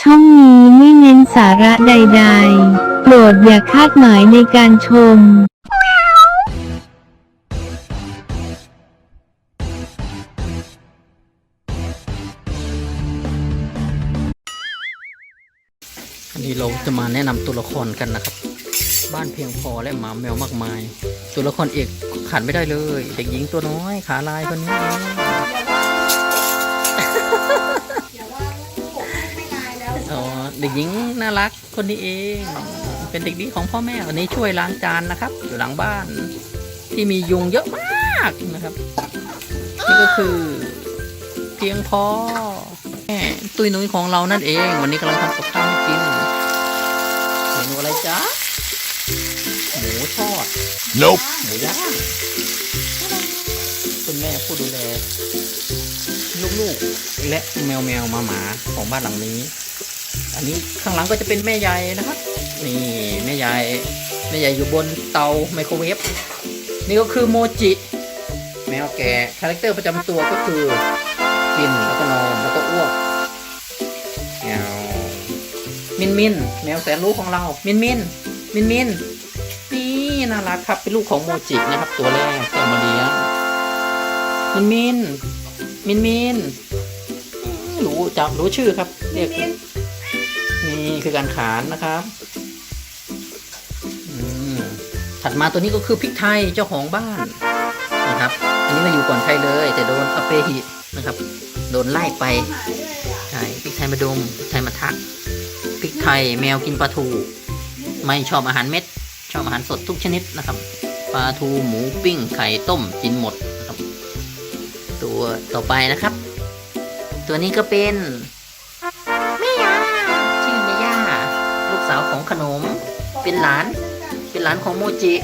ช่องนี้ไม่เน้นสาระใดๆ โปรดอย่าคาดหมายในการชม อันนี้เราจะมาแนะนำตัวละครกันนะครับ บ้านเพียงพอและหมาแมวมากมาย ตัวละครเอกขาดไม่ได้เลยเด็กหญิงตัวน้อยขาลายคนนี้ เองอ๋อเด็กหญิงน่ารักคนนี้เอง เป็นเด็กดีของพ่อแม่วันนี้ช่วยล้างจานนะครับ อยู่หลังบ้าน ที่มียุงเยอะมากนะครับ นี่ก็คือเพียงพอแม่ตุยนุ้ยของเรานั่นเอง วันนี้กำลังทำกับข้าวให้กินเมนูอะไรจ๊ะหมูทอด Nope. หมูย่างคุณแม่ผู้ดูแลลูกๆและแมวแมวหมาหมาๆของบ้านหลังนี้ อันนี้ข้างหลังก็จะเป็นแม่ยายนะครับ นี่แม่ยายแม่ยายอยู่บนเตาไมโครเวฟนี่ก็คือโมจิ แมวแก่คาแรคเตอร์ประจำตัวก็คือกินแล้วก็นอนแล้วก็อ้วกแมวมินมินแมวแสนรู้ของเรา มินมินมินมินนี่น่ารักครับเป็นลูกของโมจินะครับ ตัวแรกที่เอามาเลี้ยงมินมินมินมินรู้จับรู้ชื่อครับเรียก นี่คือการขานนะครับอืมถัดมาตัวนี้ก็คือพริกไทยเจ้าของบ้านนะครับ อันนี้มาอยู่ก่อนใครเลย แต่โดนอเปหินะครับ โดนไล่ไปใช่พริกไทยมาดมพริกไทยมาทักพริกไทยแมวกินปลาทู ไม่ชอบอาหารเม็ด ชอบอาหารสดทุกชนิดนะครับปลาทูหมูปิ้งไข่ต้มกินหมดนะครับ ตัวต่อไปนะครับ ตัวนี้ก็เป็น เป็นหลาน เป็นหลานของโมจิ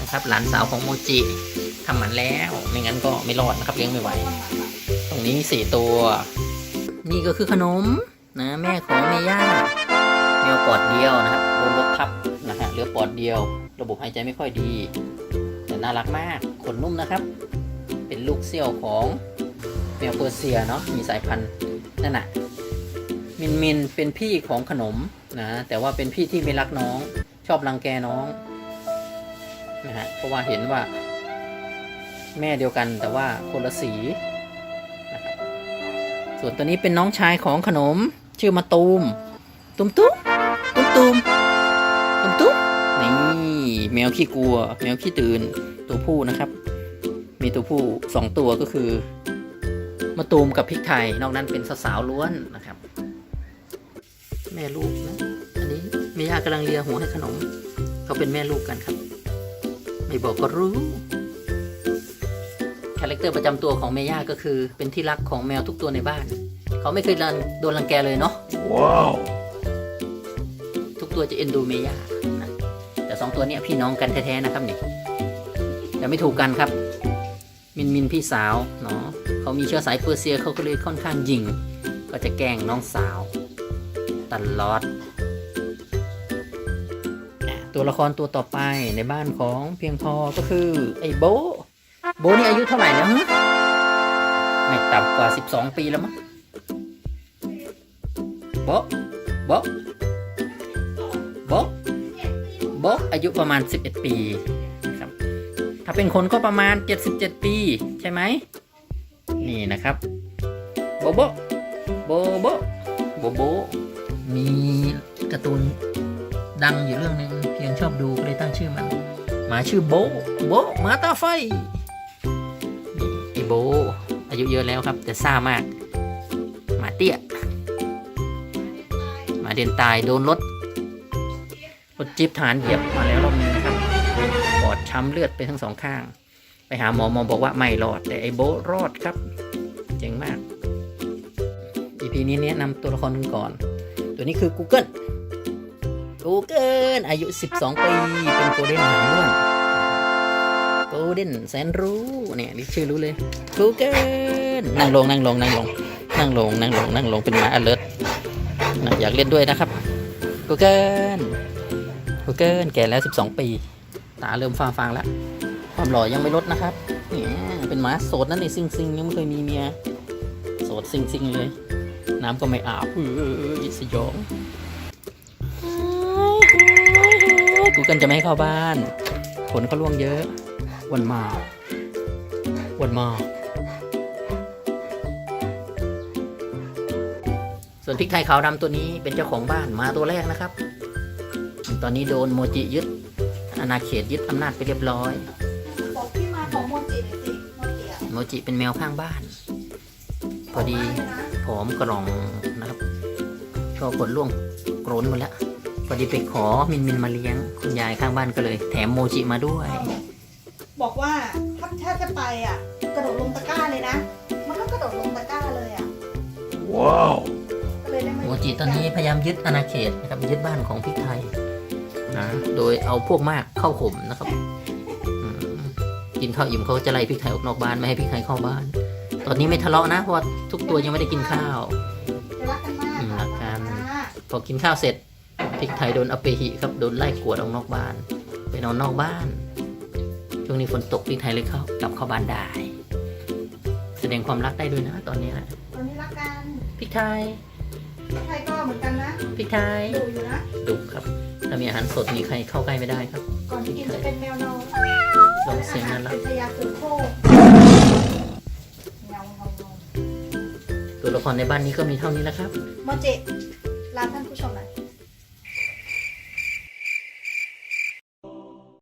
นะครับ หลานสาวของโมจิทำหมันแล้ว ไม่งั้นก็ไม่รอดนะครับเลี้ยงไม่ไหว ตรงนี้สี่ตัว นี่ก็คือขนมนะแม่ของเมย่าแมวปอดเดียวนะครับโดนรถทับนะฮะเหลือปอดเดียว ระบบหายใจไม่ค่อยดี แต่น่ารักมากขนนุ่มนะครับ เป็นลูกเซี่ยวของแมวเปอร์เซียเนาะมีสายพันธุ์นั่นน่ะมินมินเป็นพี่ของขนม นะแต่ว่าเป็นพี่ที่ไม่รักน้อง ชอบรังแกน้องนะฮะเพราะว่าเห็นว่า แม่เดียวกันแต่ว่าคนละสีนะครับส่วนตัวนี้เป็นน้องชายของขนม ชื่อมาตูมตุ้มตุ้มตุ้มตุ้มตุ้มตุ้มนี่แมวขี้กลัว แมวขี้ตื่นตัวผู้นะครับ มีตัวผู้สองตัวก็คือ มาตูมกับพริกไทย นอกนั้นเป็นสาวๆล้วนนะครับ แม่ลูกนะ อันนี้เมย่ากำลังเลียหัวให้ขนม เขาเป็นแม่ลูกกันครับ ไม่บอกก็รู้ คาแรคเตอร์ประจำตัวของเมย่าก็คือ เป็นที่รักของแมวทุกตัวในบ้าน เขาไม่เคยโดนรังแกเลยเนาะ Wow. ทุกตัวจะเอ็นดูเมย่านะแต่สองตัวเนี้ยพี่น้องกันแท้ๆนะครับนี่แต่ไม่ถูกกันครับ มินมินพี่สาวเนาะ เขามีเชื้อสายเปอร์เซียเขาก็เลยค่อนข้างยิง ก็จะแกล้งน้องสาว ตลอด ตัวละครตัวต่อไปในบ้านของเพียงพอก็คือไอ้โบ โบนี่อายุเท่าไหร่แล้วฮะไม่ต่ำกว่า 12 ปีแล้วมั้งโบโบะบ๊อบอบอายุประมาณ 11 ปีนะครับถ้าเป็นคนก็ประมาณ 77 ปี ใช่ไหม นี่นะครับ โบโบโบโบโบโบ มีการ์ตูนดังอยู่เรื่องหนึงเพียงชอบดูก็เลยตั้งชื่อมันหมาชื่อโบโบหมาตาไฟไอโบ อายุเยอะแล้วครับ แต่ซ่ามาก หมาเตี้ยหมาเด่นตายโดนรถรถจิ๊บฐานเหยียบมาแล้วรอบนึงนะครับปอดช้ำเลือดไปทั้งสองข้าง ไปหาหมอหมอบอกว่าไม่รอด แต่ไอโบรอดครับ เจ๋งมาก EP นี้แนะนำตัวละครหนึ่งก่อน ตัวนี้คือ Google Google อายุ 12 ปี เป็นโกลเด้นหางด้วนโกลเด้นแสนรู้เนี่ยนี่ชื่อรู้เลย Google นั่งลงนั่งลงนั่งลงนั่งลงนั่งลงนั่งลงเป็นหมา alert นะอยากเล่นด้วยนะครับ Google กูเกิลแก่แล้ว 12 ปี ตาเริ่มฟ้าฟางแล้ว ความหล่อยังไม่ลดนะครับเนี่ยเป็นหมาโสดนั่นเองซิงซิงยังไม่เคยมีเมียโสดซิงซิงเลย น้ำก็ไม่อาบเอ้ยจงกูเกิลจะไม่ให้เข้าบ้าน ขนเขาล่วงเยอะ วันมา วันมา ส่วนพริกไทยขาวดำตัวนี้เป็นเจ้าของบ้านมาตัวแรกนะครับ ตอนนี้โดนโมจิยึดอาณาเขตยึดอำนาจไปเรียบร้อย บอกที่มาของโมจิหน่อยสิโมจิอะโมจิเป็นแมวข้างบ้าน พอดีขงบ้านเลยนะผอมกระรองนะครับก็กดล่วงโกรนหมดแล้วพอดีไปขอมินมินมาเลี้ยง คุณยายข้างบ้านก็เลย แถมโมจิมาด้วย บอกว่าถ้าถ้าจะไปอะ กระโดดลงตะกร้าเลยนะ มันก็กระโดดลงตะกร้าเลยอะว้าวก็เลยได้มาโมจิตอนนี้พยายามยึดอาณาเขตนะครับยึดบ้านของพริกไทยนะโดยเอาพวกมากเข้าข่มนะครับอืมกินข้าวอิ่มเขาจะไล่พริกไทยออกนอกบ้านไม่ให้พริกไทยเข้าบ้าน ตอนนี้ไม่ทะเลาะนะเพราะว่าทุกตัวยังไม่ได้กินข้าวจะรักกันมากอืมรักกันอ่าพอกินข้าวเสร็จพริกไทยโดนอเปหิครับโดนไล่กวดออกนอกบ้าน ไปนอนนอกบ้านช่วงนี้ฝนตกพริกไทยเลยเข้ากลับเข้าบ้านได้ แสดงความรักได้ด้วยนะ ตอนนี้นะตอนนี้รักกันพริกไทยใครก็เหมือนกันนะพริกไทยดูอยู่นะดุครับ ถ้ามีอาหารสดมีใครเข้าใกล้ไม่ได้ครับ ก่อนกินจะเป็นแมวนอนลองเสียงน่ารักเป็นพยาเสือโค ละครในบ้านนี้ก็มีเท่านี้แล้วครับ โมจิ